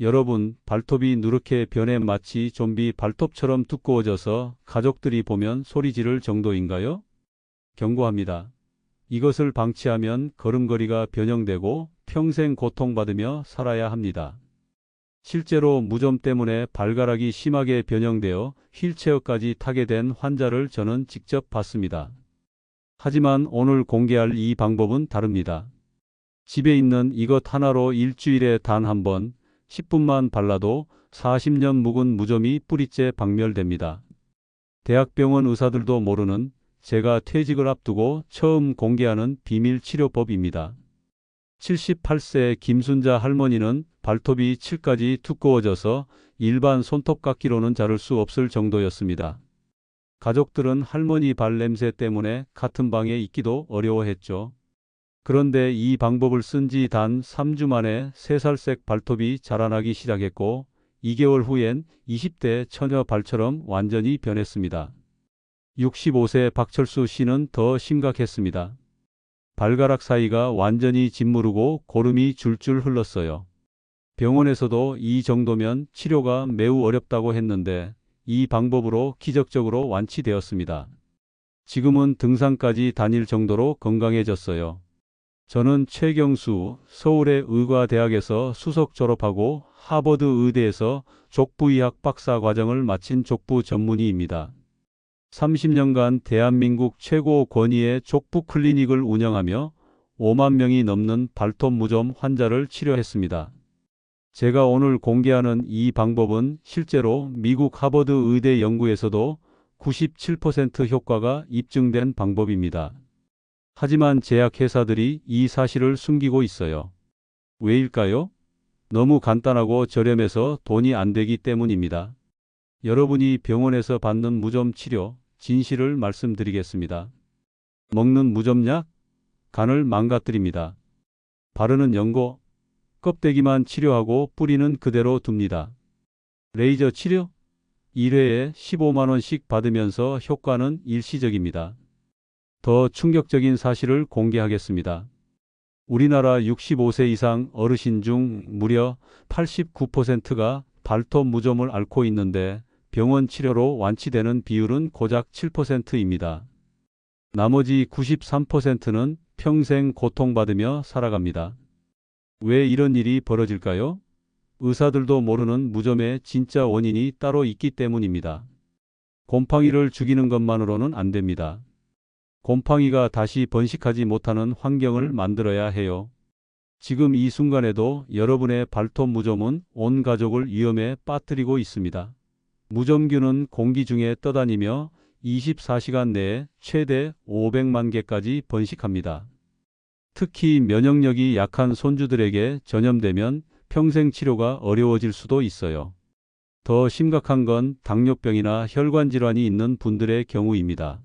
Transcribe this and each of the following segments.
여러분, 발톱이 누렇게 변해 마치 좀비 발톱처럼 두꺼워져서 가족들이 보면 소리 지를 정도인가요? 경고합니다. 이것을 방치하면 걸음걸이가 변형되고 평생 고통받으며 살아야 합니다. 실제로 무좀 때문에 발가락이 심하게 변형되어 휠체어까지 타게 된 환자를 저는 직접 봤습니다. 하지만 오늘 공개할 이 방법은 다릅니다. 집에 있는 이것 하나로 일주일에 단 한 번, 10분만 발라도 40년 묵은 무좀이 뿌리째 박멸됩니다. 대학병원 의사들도 모르는 제가 퇴직을 앞두고 처음 공개하는 비밀 치료법입니다. 78세 김순자 할머니는 발톱이 7까지 두꺼워져서 일반 손톱깎이로는 자를 수 없을 정도였습니다. 가족들은 할머니 발 냄새 때문에 같은 방에 있기도 어려워했죠. 그런데 이 방법을 쓴 지 단 3주 만에 3살색 발톱이 자라나기 시작했고 2개월 후엔 20대 처녀 발처럼 완전히 변했습니다. 65세 박철수 씨는 더 심각했습니다. 발가락 사이가 완전히 짓무르고 고름이 줄줄 흘렀어요. 병원에서도 이 정도면 치료가 매우 어렵다고 했는데 이 방법으로 기적적으로 완치되었습니다. 지금은 등산까지 다닐 정도로 건강해졌어요. 저는 최경수 서울의 의과대학에서 수석 졸업하고 하버드 의대에서 족부의학 박사 과정을 마친 족부 전문의입니다. 30년간 대한민국 최고 권위의 족부 클리닉을 운영하며 5만 명이 넘는 발톱 무좀 환자를 치료했습니다. 제가 오늘 공개하는 이 방법은 실제로 미국 하버드 의대 연구에서도 97% 효과가 입증된 방법입니다. 하지만 제약회사들이 이 사실을 숨기고 있어요. 왜일까요? 너무 간단하고 저렴해서 돈이 안 되기 때문입니다. 여러분이 병원에서 받는 무좀 치료 진실을 말씀드리겠습니다. 먹는 무좀약 간을 망가뜨립니다. 바르는 연고 껍데기만 치료하고 뿌리는 그대로 둡니다. 레이저 치료 1회에 15만 원씩 받으면서 효과는 일시적입니다. 더 충격적인 사실을 공개하겠습니다. 우리나라 65세 이상 어르신 중 무려 89%가 발톱 무좀을 앓고 있는데 병원 치료로 완치되는 비율은 고작 7%입니다. 나머지 93%는 평생 고통받으며 살아갑니다. 왜 이런 일이 벌어질까요? 의사들도 모르는 무좀의 진짜 원인이 따로 있기 때문입니다. 곰팡이를 죽이는 것만으로는 안 됩니다. 곰팡이가 다시 번식하지 못하는 환경을 만들어야 해요. 지금 이 순간에도 여러분의 발톱 무좀은 온 가족을 위험에 빠뜨리고 있습니다. 무좀균은 공기 중에 떠다니며 24시간 내에 최대 500만 개까지 번식합니다. 특히 면역력이 약한 손주들에게 전염되면 평생 치료가 어려워질 수도 있어요. 더 심각한 건 당뇨병이나 혈관 질환이 있는 분들의 경우입니다.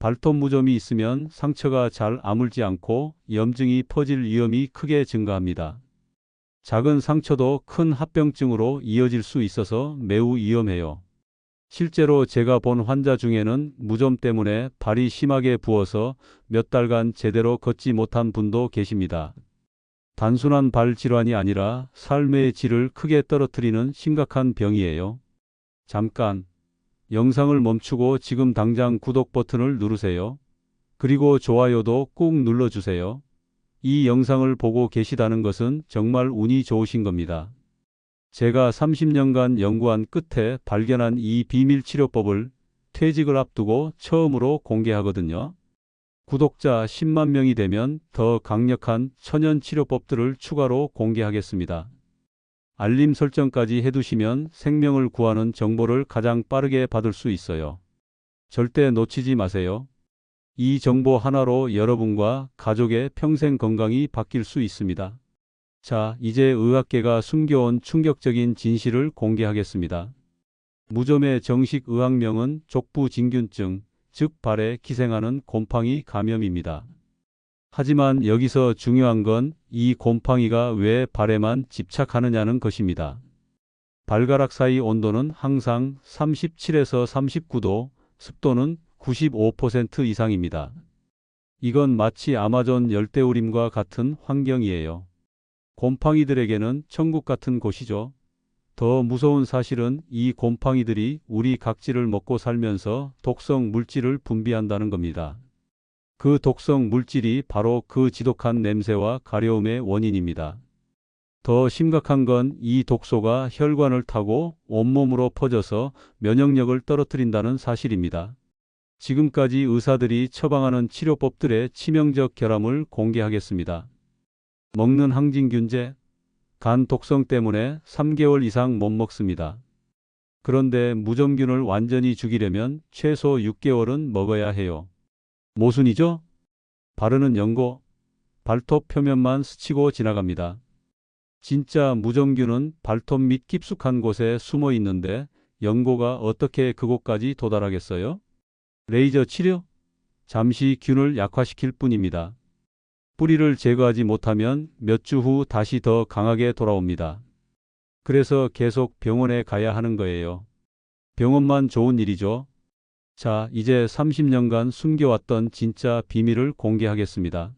발톱 무좀이 있으면 상처가 잘 아물지 않고 염증이 퍼질 위험이 크게 증가합니다. 작은 상처도 큰 합병증으로 이어질 수 있어서 매우 위험해요. 실제로 제가 본 환자 중에는 무좀 때문에 발이 심하게 부어서 몇 달간 제대로 걷지 못한 분도 계십니다. 단순한 발 질환이 아니라 삶의 질을 크게 떨어뜨리는 심각한 병이에요. 잠깐 영상을 멈추고 지금 당장 구독 버튼을 누르세요. 그리고 좋아요도 꾹 눌러주세요. 이 영상을 보고 계시다는 것은 정말 운이 좋으신 겁니다. 제가 30년간 연구한 끝에 발견한 이 비밀 치료법을 퇴직을 앞두고 처음으로 공개하거든요. 구독자 10만 명이 되면 더 강력한 천연 치료법들을 추가로 공개하겠습니다. 알림 설정까지 해두시면 생명을 구하는 정보를 가장 빠르게 받을 수 있어요. 절대 놓치지 마세요. 이 정보 하나로 여러분과 가족의 평생 건강이 바뀔 수 있습니다. 자, 이제 의학계가 숨겨온 충격적인 진실을 공개하겠습니다. 무좀의 정식 의학명은 족부진균증, 즉 발에 기생하는 곰팡이 감염입니다. 하지만 여기서 중요한 건 이 곰팡이가 왜 발에만 집착하느냐는 것입니다. 발가락 사이 온도는 항상 37에서 39도, 습도는 95% 이상입니다. 이건 마치 아마존 열대우림과 같은 환경이에요. 곰팡이들에게는 천국 같은 곳이죠. 더 무서운 사실은 이 곰팡이들이 우리 각질을 먹고 살면서 독성 물질을 분비한다는 겁니다. 그 독성 물질이 바로 그 지독한 냄새와 가려움의 원인입니다. 더 심각한 건 이 독소가 혈관을 타고 온몸으로 퍼져서 면역력을 떨어뜨린다는 사실입니다. 지금까지 의사들이 처방하는 치료법들의 치명적 결함을 공개하겠습니다. 먹는 항진균제, 간 독성 때문에 3개월 이상 못 먹습니다. 그런데 무좀균을 완전히 죽이려면 최소 6개월은 먹어야 해요. 모순이죠? 바르는 연고, 발톱 표면만 스치고 지나갑니다. 진짜 무좀균은 발톱 밑 깊숙한 곳에 숨어 있는데 연고가 어떻게 그곳까지 도달하겠어요? 레이저 치료? 잠시 균을 약화시킬 뿐입니다. 뿌리를 제거하지 못하면 몇 주 후 다시 더 강하게 돌아옵니다. 그래서 계속 병원에 가야 하는 거예요. 병원만 좋은 일이죠. 자, 이제 30년간 숨겨왔던 진짜 비밀을 공개하겠습니다.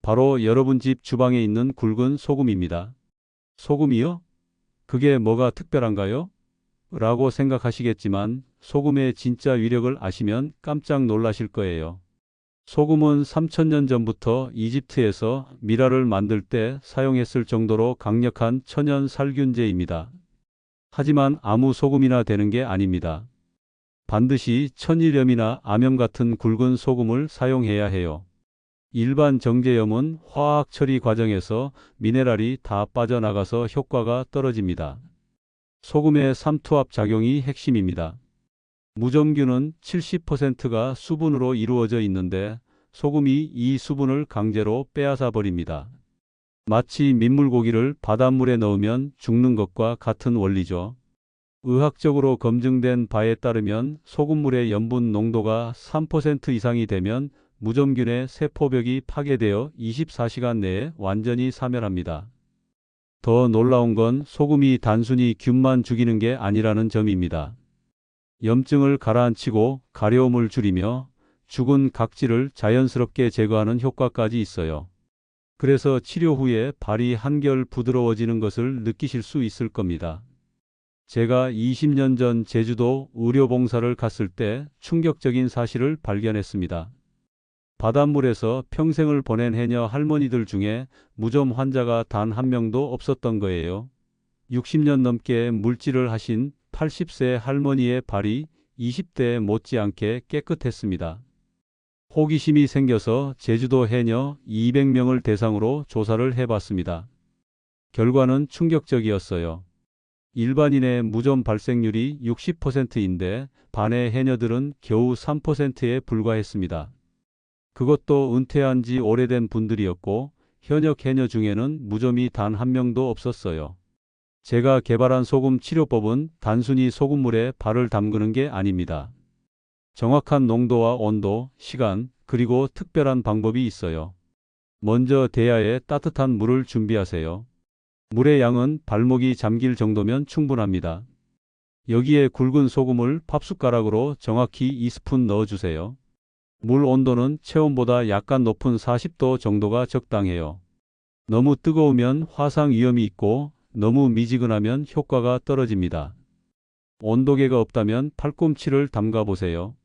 바로 여러분 집 주방에 있는 굵은 소금입니다. 소금이요? 그게 뭐가 특별한가요? 라고 생각하시겠지만 소금의 진짜 위력을 아시면 깜짝 놀라실 거예요. 소금은 3000년 전부터 이집트에서 미라를 만들 때 사용했을 정도로 강력한 천연 살균제입니다. 하지만 아무 소금이나 되는 게 아닙니다. 반드시 천일염이나 암염 같은 굵은 소금을 사용해야 해요. 일반 정제염은 화학 처리 과정에서 미네랄이 다 빠져나가서 효과가 떨어집니다. 소금의 삼투압 작용이 핵심입니다. 무좀균은 70%가 수분으로 이루어져 있는데 소금이 이 수분을 강제로 빼앗아 버립니다. 마치 민물고기를 바닷물에 넣으면 죽는 것과 같은 원리죠. 의학적으로 검증된 바에 따르면 소금물의 염분 농도가 3% 이상이 되면 무좀균의 세포벽이 파괴되어 24시간 내에 완전히 사멸합니다. 더 놀라운 건 소금이 단순히 균만 죽이는 게 아니라는 점입니다. 염증을 가라앉히고 가려움을 줄이며 죽은 각질을 자연스럽게 제거하는 효과까지 있어요. 그래서 치료 후에 발이 한결 부드러워지는 것을 느끼실 수 있을 겁니다. 제가 20년 전 제주도 의료봉사를 갔을 때 충격적인 사실을 발견했습니다. 바닷물에서 평생을 보낸 해녀 할머니들 중에 무좀 환자가 단 한 명도 없었던 거예요. 60년 넘게 물질을 하신 80세 할머니의 발이 20대에 못지않게 깨끗했습니다. 호기심이 생겨서 제주도 해녀 200명을 대상으로 조사를 해봤습니다. 결과는 충격적이었어요. 일반인의 무좀 발생률이 60%인데 반의 해녀들은 겨우 3%에 불과했습니다. 그것도 은퇴한 지 오래된 분들이었고 현역 해녀 중에는 무좀이 단 한 명도 없었어요. 제가 개발한 소금 치료법은 단순히 소금물에 발을 담그는 게 아닙니다. 정확한 농도와 온도, 시간, 그리고 특별한 방법이 있어요. 먼저 대야에 따뜻한 물을 준비하세요. 물의 양은 발목이 잠길 정도면 충분합니다. 여기에 굵은 소금을 팝숟가락으로 정확히 2스푼 넣어주세요. 물 온도는 체온보다 약간 높은 40도 정도가 적당해요. 너무 뜨거우면 화상 위험이 있고 너무 미지근하면 효과가 떨어집니다. 온도계가 없다면 팔꿈치를 담가 보세요.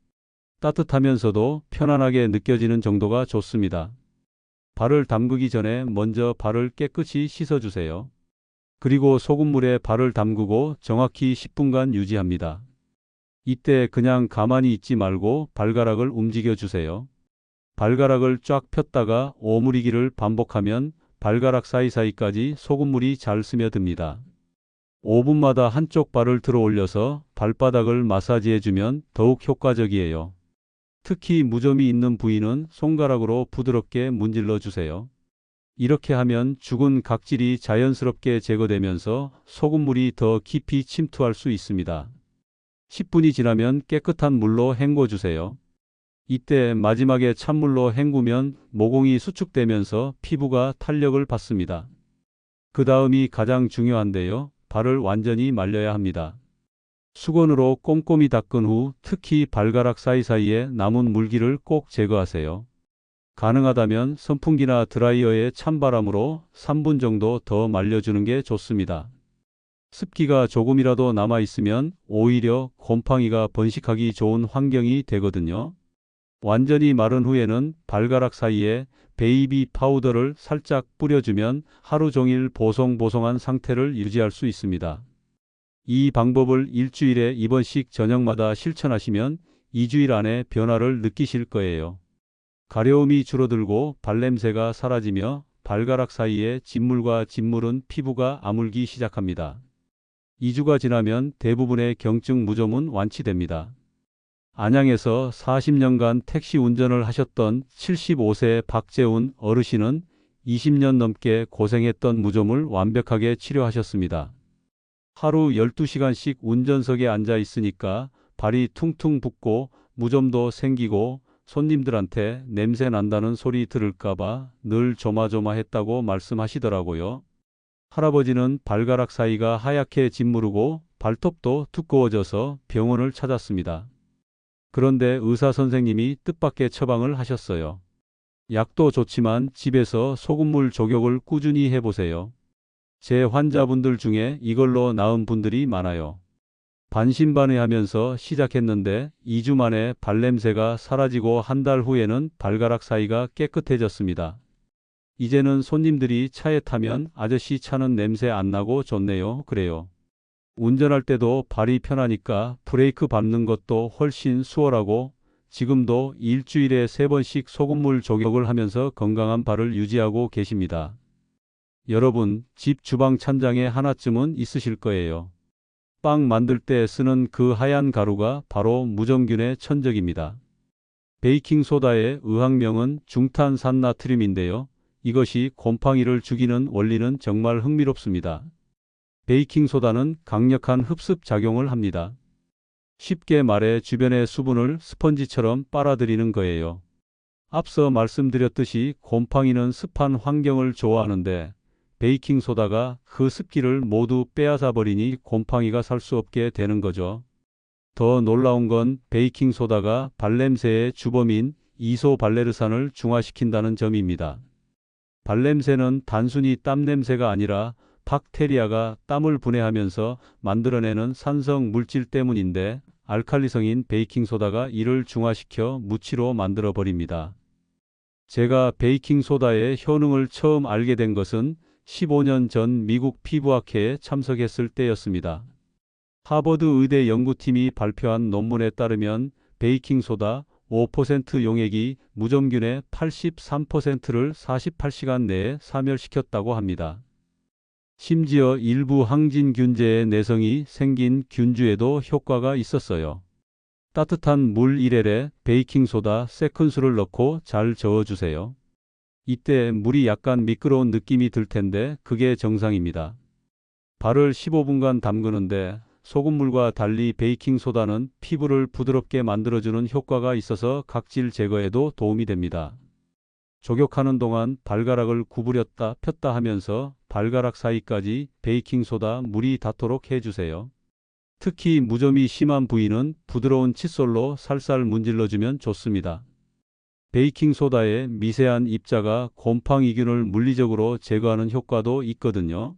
따뜻하면서도 편안하게 느껴지는 정도가 좋습니다. 발을 담그기 전에 먼저 발을 깨끗이 씻어주세요. 그리고 소금물에 발을 담그고 정확히 10분간 유지합니다. 이때 그냥 가만히 있지 말고 발가락을 움직여 주세요. 발가락을 쫙 폈다가 오므리기를 반복하면 발가락 사이사이까지 소금물이 잘 스며듭니다. 5분마다 한쪽 발을 들어 올려서 발바닥을 마사지해주면 더욱 효과적이에요. 특히 무좀이 있는 부위는 손가락으로 부드럽게 문질러 주세요. 이렇게 하면 죽은 각질이 자연스럽게 제거되면서 소금물이 더 깊이 침투할 수 있습니다. 10분이 지나면 깨끗한 물로 헹궈 주세요. 이때 마지막에 찬물로 헹구면 모공이 수축되면서 피부가 탄력을 받습니다. 그 다음이 가장 중요한데요. 발을 완전히 말려야 합니다. 수건으로 꼼꼼히 닦은 후 특히 발가락 사이사이에 남은 물기를 꼭 제거하세요. 가능하다면 선풍기나 드라이어의 찬바람으로 3분 정도 더 말려주는 게 좋습니다. 습기가 조금이라도 남아 있으면 오히려 곰팡이가 번식하기 좋은 환경이 되거든요. 완전히 마른 후에는 발가락 사이에 베이비 파우더를 살짝 뿌려주면 하루 종일 보송보송한 상태를 유지할 수 있습니다. 이 방법을 일주일에 2번씩 저녁마다 실천하시면 2주일 안에 변화를 느끼실 거예요. 가려움이 줄어들고 발냄새가 사라지며 발가락 사이에 진물과 진물은 피부가 아물기 시작합니다. 2주가 지나면 대부분의 경증 무좀은 완치됩니다. 안양에서 40년간 택시 운전을 하셨던 75세 박재훈 어르신은 20년 넘게 고생했던 무좀을 완벽하게 치료하셨습니다. 하루 12시간씩 운전석에 앉아 있으니까 발이 퉁퉁 붓고 무좀도 생기고 손님들한테 냄새 난다는 소리 들을까봐 늘 조마조마했다고 말씀하시더라고요. 할아버지는 발가락 사이가 하얗게 짓무르고 발톱도 두꺼워져서 병원을 찾았습니다. 그런데 의사 선생님이 뜻밖의 처방을 하셨어요. 약도 좋지만 집에서 소금물 조격을 꾸준히 해보세요. 제 환자분들 중에 이걸로 나은 분들이 많아요. 반신반의하면서 시작했는데 2주 만에 발냄새가 사라지고 한 달 후에는 발가락 사이가 깨끗해졌습니다. 이제는 손님들이 차에 타면 아저씨 차는 냄새 안 나고 좋네요. 그래요. 운전할 때도 발이 편하니까 브레이크 밟는 것도 훨씬 수월하고 지금도 일주일에 세 번씩 소금물 조격을 하면서 건강한 발을 유지하고 계십니다. 여러분, 집 주방 찬장에 하나쯤은 있으실 거예요. 빵 만들 때 쓰는 그 하얀 가루가 바로 무정균의 천적입니다. 베이킹 소다의 의학명은 중탄산나트륨인데요. 이것이 곰팡이를 죽이는 원리는 정말 흥미롭습니다. 베이킹 소다는 강력한 흡습 작용을 합니다. 쉽게 말해 주변의 수분을 스펀지처럼 빨아들이는 거예요. 앞서 말씀드렸듯이 곰팡이는 습한 환경을 좋아하는데 베이킹 소다가 그 습기를 모두 빼앗아 버리니 곰팡이가 살 수 없게 되는 거죠. 더 놀라운 건 베이킹 소다가 발냄새의 주범인 이소발레르산을 중화시킨다는 점입니다. 발냄새는 단순히 땀 냄새가 아니라 박테리아가 땀을 분해하면서 만들어내는 산성 물질 때문인데 알칼리성인 베이킹소다가 이를 중화시켜 무치로 만들어 버립니다. 제가 베이킹소다의 효능을 처음 알게 된 것은 15년 전 미국 피부학회에 참석했을 때였습니다. 하버드 의대 연구팀이 발표한 논문에 따르면 베이킹소다 5% 용액이 무좀균의 83%를 48시간 내에 사멸시켰다고 합니다. 심지어 일부 항진균제의 내성이 생긴 균주에도 효과가 있었어요. 따뜻한 물 1렐에 베이킹소다 세큰술을 넣고 잘 저어주세요. 이때 물이 약간 미끄러운 느낌이 들 텐데 그게 정상입니다. 발을 15분간 담그는데 소금물과 달리 베이킹소다는 피부를 부드럽게 만들어주는 효과가 있어서 각질 제거에도 도움이 됩니다. 조격하는 동안 발가락을 구부렸다 폈다 하면서 발가락 사이까지 베이킹소다 물이 닿도록 해주세요. 특히 무좀이 심한 부위는 부드러운 칫솔로 살살 문질러주면 좋습니다. 베이킹소다의 미세한 입자가 곰팡 이균을 물리적으로 제거하는 효과도 있거든요.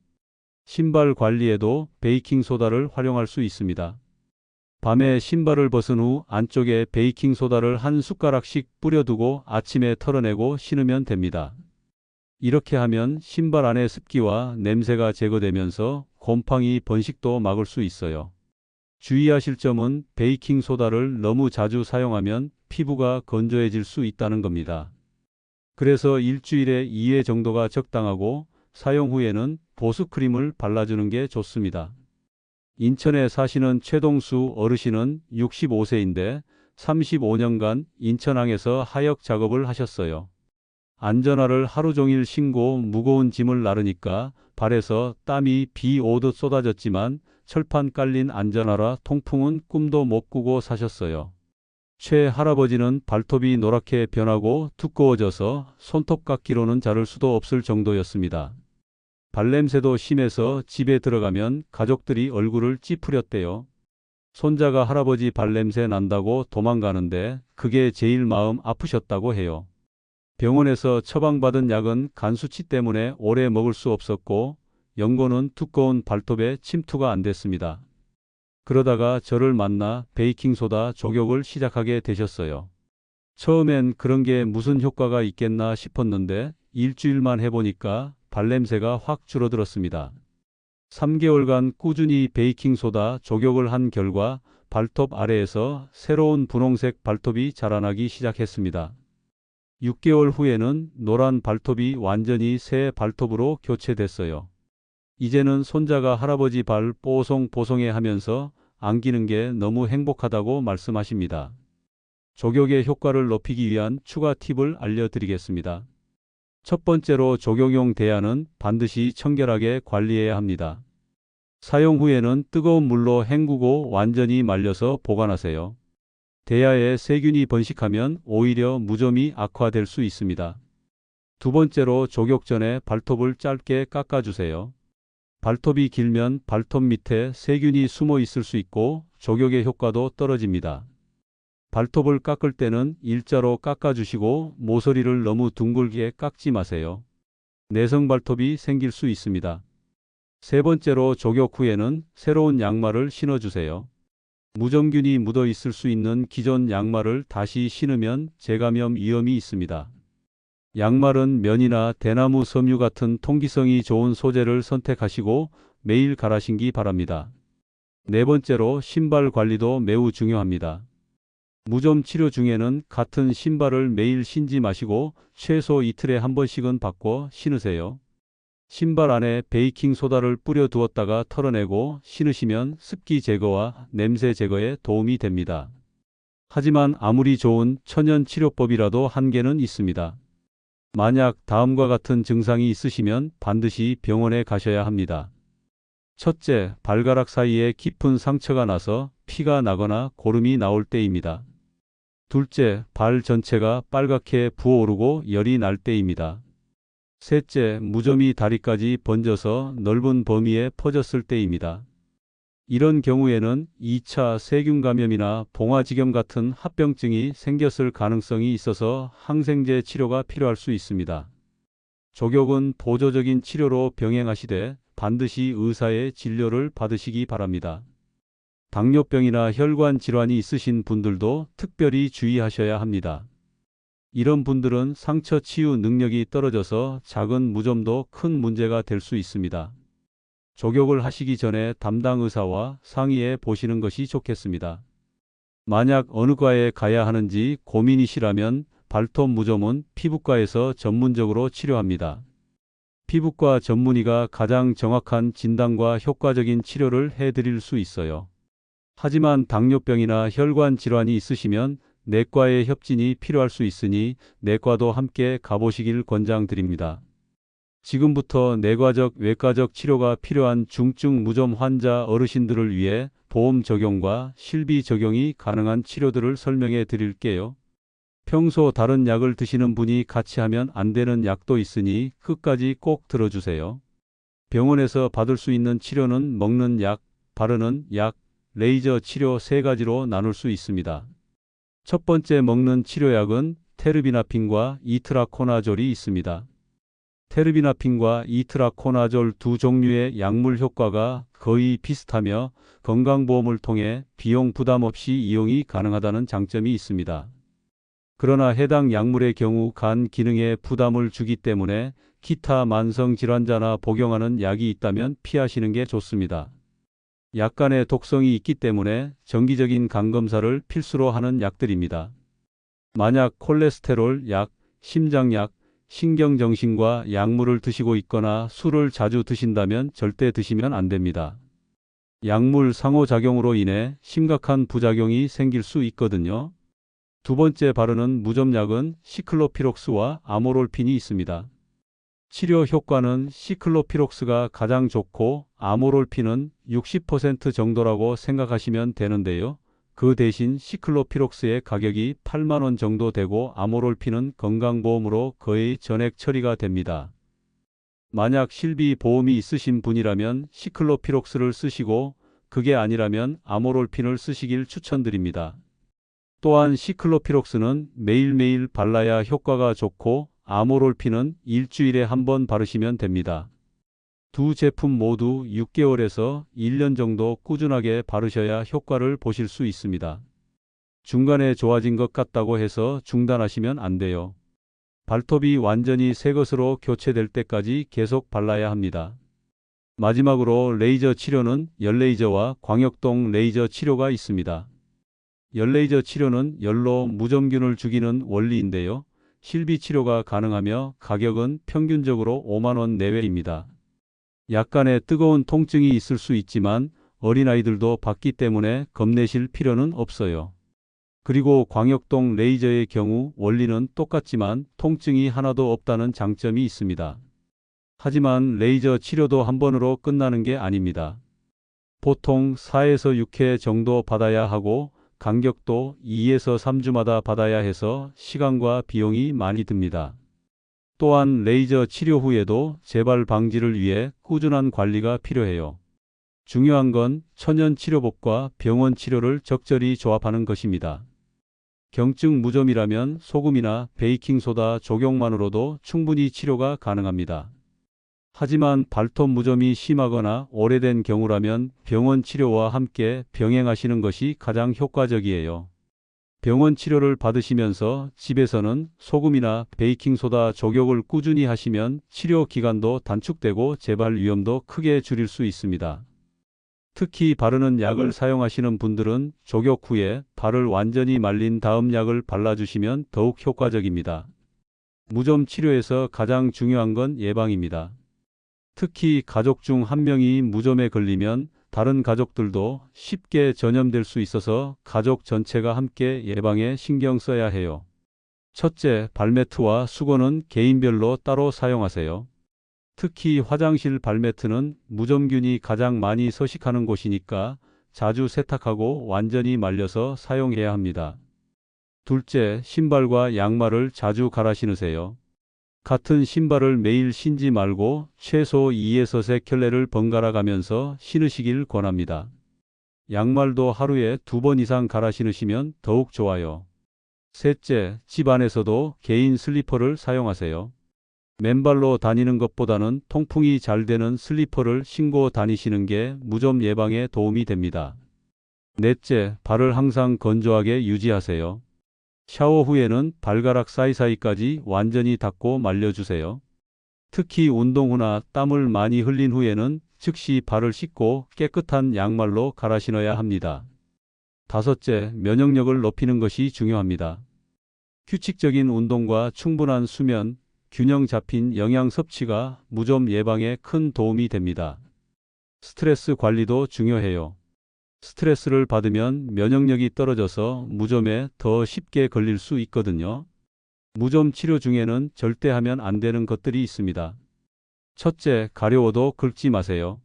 신발 관리에도 베이킹소다를 활용할 수 있습니다. 밤에 신발을 벗은 후 안쪽에 베이킹소다를 한 숟가락씩 뿌려두고 아침에 털어내고 신으면 됩니다. 이렇게 하면 신발 안의 습기와 냄새가 제거되면서 곰팡이 번식도 막을 수 있어요. 주의하실 점은 베이킹소다를 너무 자주 사용하면 피부가 건조해질 수 있다는 겁니다. 그래서 일주일에 2회 정도가 적당하고 사용 후에는 보습크림을 발라주는 게 좋습니다. 인천에 사시는 최동수 어르신은 65세인데 35년간 인천항에서 하역 작업을 하셨어요. 안전화를 하루 종일 신고 무거운 짐을 나르니까 발에서 땀이 비 오듯 쏟아졌지만 철판 깔린 안전화라 통풍은 꿈도 못 꾸고 사셨어요. 최 할아버지는 발톱이 노랗게 변하고 두꺼워져서 손톱깎이로는 자를 수도 없을 정도였습니다. 발냄새도 심해서 집에 들어가면 가족들이 얼굴을 찌푸렸대요. 손자가 할아버지 발냄새 난다고 도망가는데 그게 제일 마음 아프셨다고 해요. 병원에서 처방받은 약은 간 수치 때문에 오래 먹을 수 없었고 연고는 두꺼운 발톱에 침투가 안 됐습니다. 그러다가 저를 만나 베이킹소다 족욕을 시작하게 되셨어요. 처음엔 그런 게 무슨 효과가 있겠나 싶었는데 일주일만 해보니까 발냄새가 확 줄어들었습니다. 3개월간 꾸준히 베이킹소다 족욕을 한 결과 발톱 아래에서 새로운 분홍색 발톱이 자라나기 시작했습니다. 6개월 후에는 노란 발톱이 완전히 새 발톱으로 교체됐어요. 이제는 손자가 할아버지 발 뽀송뽀송해 하면서 안기는 게 너무 행복하다고 말씀하십니다. 족욕의 효과를 높이기 위한 추가 팁을 알려드리겠습니다. 첫 번째로 족욕용 대야는 반드시 청결하게 관리해야 합니다. 사용 후에는 뜨거운 물로 헹구고 완전히 말려서 보관하세요. 대야에 세균이 번식하면 오히려 무좀이 악화될 수 있습니다. 두 번째로 족욕 전에 발톱을 짧게 깎아주세요. 발톱이 길면 발톱 밑에 세균이 숨어 있을 수 있고 족욕의 효과도 떨어집니다. 발톱을 깎을 때는 일자로 깎아주시고 모서리를 너무 둥글게 깎지 마세요. 내성 발톱이 생길 수 있습니다. 세 번째로 족욕 후에는 새로운 양말을 신어주세요. 무정균이 묻어 있을 수 있는 기존 양말을 다시 신으면 재감염 위험이 있습니다. 양말은 면이나 대나무 섬유 같은 통기성이 좋은 소재를 선택하시고 매일 갈아 신기 바랍니다. 네 번째로 신발 관리도 매우 중요합니다. 무좀 치료 중에는 같은 신발을 매일 신지 마시고 최소 이틀에 한 번씩은 바꿔 신으세요. 신발 안에 베이킹 소다를 뿌려 두었다가 털어내고 신으시면 습기 제거와 냄새 제거에 도움이 됩니다. 하지만 아무리 좋은 천연 치료법이라도 한계는 있습니다. 만약 다음과 같은 증상이 있으시면 반드시 병원에 가셔야 합니다. 첫째, 발가락 사이에 깊은 상처가 나서 피가 나거나 고름이 나올 때입니다. 둘째, 발 전체가 빨갛게 부어오르고 열이 날 때입니다. 셋째, 무좀이 다리까지 번져서 넓은 범위에 퍼졌을 때입니다. 이런 경우에는 2차 세균 감염이나 봉화지겸 같은 합병증이 생겼을 가능성이 있어서 항생제 치료가 필요할 수 있습니다. 족욕은 보조적인 치료로 병행하시되 반드시 의사의 진료를 받으시기 바랍니다. 당뇨병이나 혈관 질환이 있으신 분들도 특별히 주의하셔야 합니다. 이런 분들은 상처 치유 능력이 떨어져서 작은 무좀도 큰 문제가 될 수 있습니다. 족욕을 하시기 전에 담당 의사와 상의해 보시는 것이 좋겠습니다. 만약 어느 과에 가야 하는지 고민이시라면 발톱 무좀은 피부과에서 전문적으로 치료합니다. 피부과 전문의가 가장 정확한 진단과 효과적인 치료를 해드릴 수 있어요. 하지만 당뇨병이나 혈관 질환이 있으시면 내과의 협진이 필요할 수 있으니 내과도 함께 가보시길 권장드립니다. 지금부터 내과적, 외과적 치료가 필요한 중증 무좀 환자 어르신들을 위해 보험 적용과 실비 적용이 가능한 치료들을 설명해 드릴게요. 평소 다른 약을 드시는 분이 같이 하면 안 되는 약도 있으니 끝까지 꼭 들어주세요. 병원에서 받을 수 있는 치료는 먹는 약, 바르는 약, 레이저 치료 세 가지로 나눌 수 있습니다. 첫 번째 먹는 치료약은 테르비나핀과 이트라코나졸이 있습니다. 테르비나핀과 이트라코나졸 두 종류의 약물 효과가 거의 비슷하며 건강보험을 통해 비용 부담 없이 이용이 가능하다는 장점이 있습니다. 그러나 해당 약물의 경우 간 기능에 부담을 주기 때문에 기타 만성 질환자나 복용하는 약이 있다면 피하시는 게 좋습니다. 약간의 독성이 있기 때문에 정기적인 간 검사를 필수로 하는 약들입니다. 만약 콜레스테롤 약, 심장약, 신경정신과 약물을 드시고 있거나 술을 자주 드신다면 절대 드시면 안 됩니다. 약물 상호작용으로 인해 심각한 부작용이 생길 수 있거든요. 두 번째 바르는 무좀약은 시클로피록스와 아모롤핀이 있습니다. 치료 효과는 시클로피록스가 가장 좋고 아모롤핀은 60% 정도라고 생각하시면 되는데요. 그 대신 시클로피록스의 가격이 8만 원 정도 되고 아모롤핀은 건강보험으로 거의 전액 처리가 됩니다. 만약 실비 보험이 있으신 분이라면 시클로피록스를 쓰시고 그게 아니라면 아모롤핀을 쓰시길 추천드립니다. 또한 시클로피록스는 매일매일 발라야 효과가 좋고 아모롤피는 일주일에 한 번 바르시면 됩니다. 두 제품 모두 6개월에서 1년 정도 꾸준하게 바르셔야 효과를 보실 수 있습니다. 중간에 좋아진 것 같다고 해서 중단하시면 안 돼요. 발톱이 완전히 새 것으로 교체될 때까지 계속 발라야 합니다. 마지막으로 레이저 치료는 열레이저와 광역동 레이저 치료가 있습니다. 열레이저 치료는 열로 무좀균을 죽이는 원리인데요. 실비 치료가 가능하며 가격은 평균적으로 5만원 내외입니다. 약간의 뜨거운 통증이 있을 수 있지만 어린아이들도 받기 때문에 겁내실 필요는 없어요. 그리고 광역동 레이저의 경우 원리는 똑같지만 통증이 하나도 없다는 장점이 있습니다. 하지만 레이저 치료도 한 번으로 끝나는 게 아닙니다. 보통 4에서 6회 정도 받아야 하고 간격도 2에서 3주마다 받아야 해서 시간과 비용이 많이 듭니다. 또한 레이저 치료 후에도 재발 방지를 위해 꾸준한 관리가 필요해요. 중요한 건 천연 치료법과 병원 치료를 적절히 조합하는 것입니다. 경증 무좀이라면 소금이나 베이킹소다 적용만으로도 충분히 치료가 가능합니다. 하지만 발톱 무좀이 심하거나 오래된 경우라면 병원 치료와 함께 병행하시는 것이 가장 효과적이에요. 병원 치료를 받으시면서 집에서는 소금이나 베이킹소다 조격을 꾸준히 하시면 치료 기간도 단축되고 재발 위험도 크게 줄일 수 있습니다. 특히 바르는 약을 사용하시는 분들은 조격 후에 발을 완전히 말린 다음 약을 발라주시면 더욱 효과적입니다. 무좀 치료에서 가장 중요한 건 예방입니다. 특히 가족 중 한 명이 무좀에 걸리면 다른 가족들도 쉽게 전염될 수 있어서 가족 전체가 함께 예방에 신경 써야 해요. 첫째, 발매트와 수건은 개인별로 따로 사용하세요. 특히 화장실 발매트는 무좀균이 가장 많이 서식하는 곳이니까 자주 세탁하고 완전히 말려서 사용해야 합니다. 둘째, 신발과 양말을 자주 갈아 신으세요. 같은 신발을 매일 신지 말고 최소 2에서 3켤레를 번갈아 가면서 신으시길 권합니다. 양말도 하루에 두 번 이상 갈아 신으시면 더욱 좋아요. 셋째, 집 안에서도 개인 슬리퍼를 사용하세요. 맨발로 다니는 것보다는 통풍이 잘 되는 슬리퍼를 신고 다니시는 게 무좀 예방에 도움이 됩니다. 넷째, 발을 항상 건조하게 유지하세요. 샤워 후에는 발가락 사이사이까지 완전히 닦고 말려주세요. 특히 운동 후나 땀을 많이 흘린 후에는 즉시 발을 씻고 깨끗한 양말로 갈아 신어야 합니다. 다섯째, 면역력을 높이는 것이 중요합니다. 규칙적인 운동과 충분한 수면, 균형 잡힌 영양 섭취가 무좀 예방에 큰 도움이 됩니다. 스트레스 관리도 중요해요. 스트레스를 받으면 면역력이 떨어져서 무좀에 더 쉽게 걸릴 수 있거든요. 무좀 치료 중에는 절대 하면 안 되는 것들이 있습니다. 첫째, 가려워도 긁지 마세요.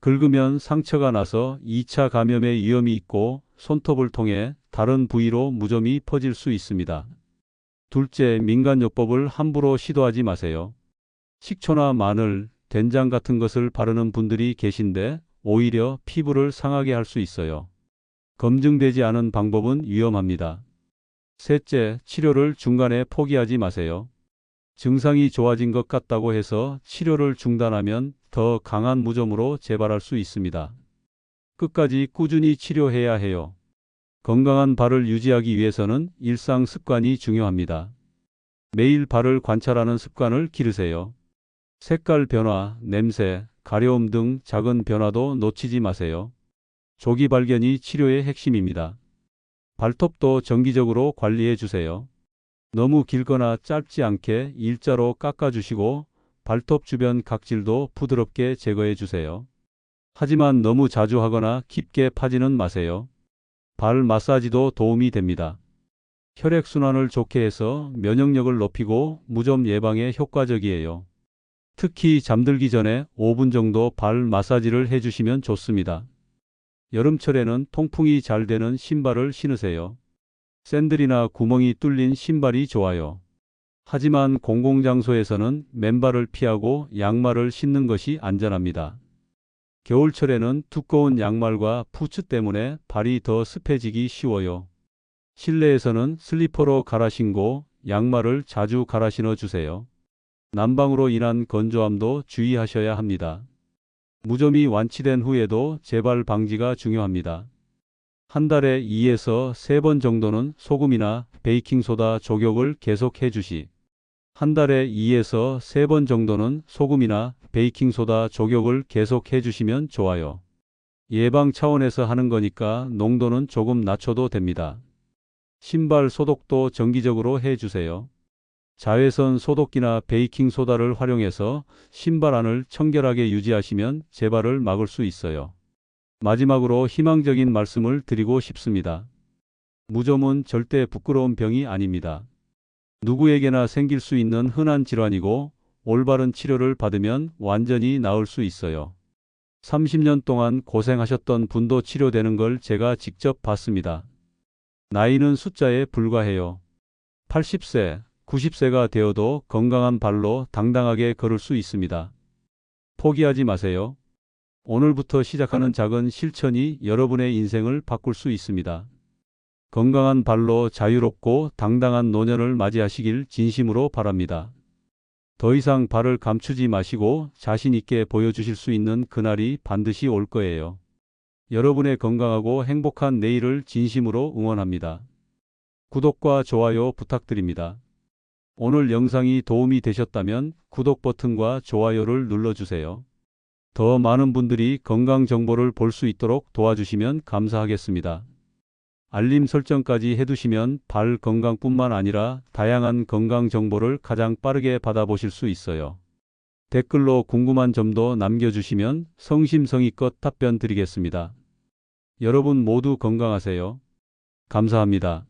긁으면 상처가 나서 2차 감염의 위험이 있고 손톱을 통해 다른 부위로 무좀이 퍼질 수 있습니다. 둘째, 민간요법을 함부로 시도하지 마세요. 식초나 마늘, 된장 같은 것을 바르는 분들이 계신데 오히려 피부를 상하게 할 수 있어요. 검증되지 않은 방법은 위험합니다. 셋째, 치료를 중간에 포기하지 마세요. 증상이 좋아진 것 같다고 해서 치료를 중단하면 더 강한 무좀으로 재발할 수 있습니다. 끝까지 꾸준히 치료해야 해요. 건강한 발을 유지하기 위해서는 일상 습관이 중요합니다. 매일 발을 관찰하는 습관을 기르세요. 색깔 변화, 냄새, 가려움 등 작은 변화도 놓치지 마세요. 조기 발견이 치료의 핵심입니다. 발톱도 정기적으로 관리해 주세요. 너무 길거나 짧지 않게 일자로 깎아주시고 발톱 주변 각질도 부드럽게 제거해 주세요. 하지만 너무 자주 하거나 깊게 파지는 마세요. 발 마사지도 도움이 됩니다. 혈액순환을 좋게 해서 면역력을 높이고 무좀 예방에 효과적이에요. 특히 잠들기 전에 5분 정도 발 마사지를 해주시면 좋습니다. 여름철에는 통풍이 잘 되는 신발을 신으세요. 샌들이나 구멍이 뚫린 신발이 좋아요. 하지만 공공장소에서는 맨발을 피하고 양말을 신는 것이 안전합니다. 겨울철에는 두꺼운 양말과 부츠 때문에 발이 더 습해지기 쉬워요. 실내에서는 슬리퍼로 갈아 신고 양말을 자주 갈아 신어 주세요. 난방으로 인한 건조함도 주의하셔야 합니다. 무좀이 완치된 후에도 재발 방지가 중요합니다. 한 달에 2에서 3번 정도는 소금이나 베이킹소다 조격을 계속 해 주시. 한 달에 2에서 3번 정도는 소금이나 베이킹소다 조격을 계속 해 주시면 좋아요. 예방 차원에서 하는 거니까 농도는 조금 낮춰도 됩니다. 신발 소독도 정기적으로 해 주세요. 자외선 소독기나 베이킹 소다를 활용해서 신발 안을 청결하게 유지하시면 재발을 막을 수 있어요. 마지막으로 희망적인 말씀을 드리고 싶습니다. 무좀은 절대 부끄러운 병이 아닙니다. 누구에게나 생길 수 있는 흔한 질환이고 올바른 치료를 받으면 완전히 나을 수 있어요. 30년 동안 고생하셨던 분도 치료되는 걸 제가 직접 봤습니다. 나이는 숫자에 불과해요. 80세, 90세가 되어도 건강한 발로 당당하게 걸을 수 있습니다. 포기하지 마세요. 오늘부터 시작하는 작은 실천이 여러분의 인생을 바꿀 수 있습니다. 건강한 발로 자유롭고 당당한 노년을 맞이하시길 진심으로 바랍니다. 더 이상 발을 감추지 마시고 자신 있게 보여주실 수 있는 그날이 반드시 올 거예요. 여러분의 건강하고 행복한 내일을 진심으로 응원합니다. 구독과 좋아요 부탁드립니다. 오늘 영상이 도움이 되셨다면 구독 버튼과 좋아요를 눌러주세요. 더 많은 분들이 건강 정보를 볼 수 있도록 도와주시면 감사하겠습니다. 알림 설정까지 해두시면 발 건강뿐만 아니라 다양한 건강 정보를 가장 빠르게 받아보실 수 있어요. 댓글로 궁금한 점도 남겨주시면 성심성의껏 답변 드리겠습니다. 여러분 모두 건강하세요. 감사합니다.